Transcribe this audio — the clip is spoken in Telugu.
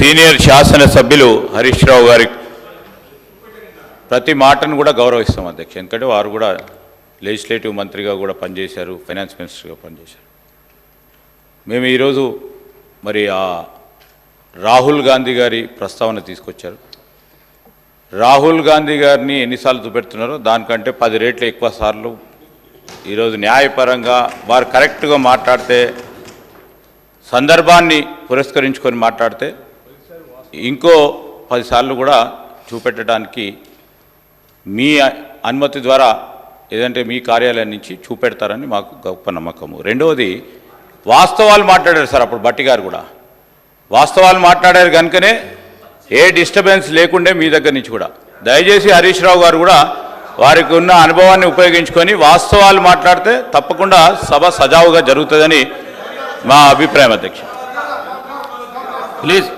సీనియర్ శాసనసభ్యులు హరీష్ రావు గారి ప్రతి మాటను కూడా గౌరవిస్తాం అధ్యక్ష. ఎందుకంటే వారు కూడా లెజిస్లేటివ్ మంత్రిగా కూడా పనిచేశారు ఫైనాన్స్ మినిస్టర్గా పనిచేశారు. మేము ఈరోజు మరి ఆ రాహుల్ గాంధీ గారి ప్రస్తావన తీసుకొచ్చారు. రాహుల్ గాంధీ గారిని ఎన్నిసార్లు చూపెడుతున్నారో దానికంటే పది రేట్లు ఎక్కువ సార్లు ఈరోజు న్యాయపరంగా వారు కరెక్ట్గా మాట్లాడితే సందర్భాన్ని పురస్కరించుకొని మాట్లాడితే ఇంకో పదిసార్లు కూడా చూపెట్టడానికి మీ అనుమతి ద్వారా ఏదంటే మీ కార్యాలయం నుంచి చూపెడతారని మాకు గొప్ప నమ్మకము. రెండవది వాస్తవాలు మాట్లాడారు సార్ అప్పుడు బట్టి గారు కూడా. వాస్తవాలు మాట్లాడారు కనుకనే ఏ డిస్టర్బెన్స్ లేకుండే మీ దగ్గర నుంచి కూడా. దయచేసి హరీష్ రావు గారు కూడా వారికి ఉన్న అనుభవాన్ని ఉపయోగించుకొని వాస్తవాలు మాట్లాడితే తప్పకుండా సభ సజావుగా జరుగుతుందని మా అభిప్రాయం అధ్యక్ష. ప్లీజ్.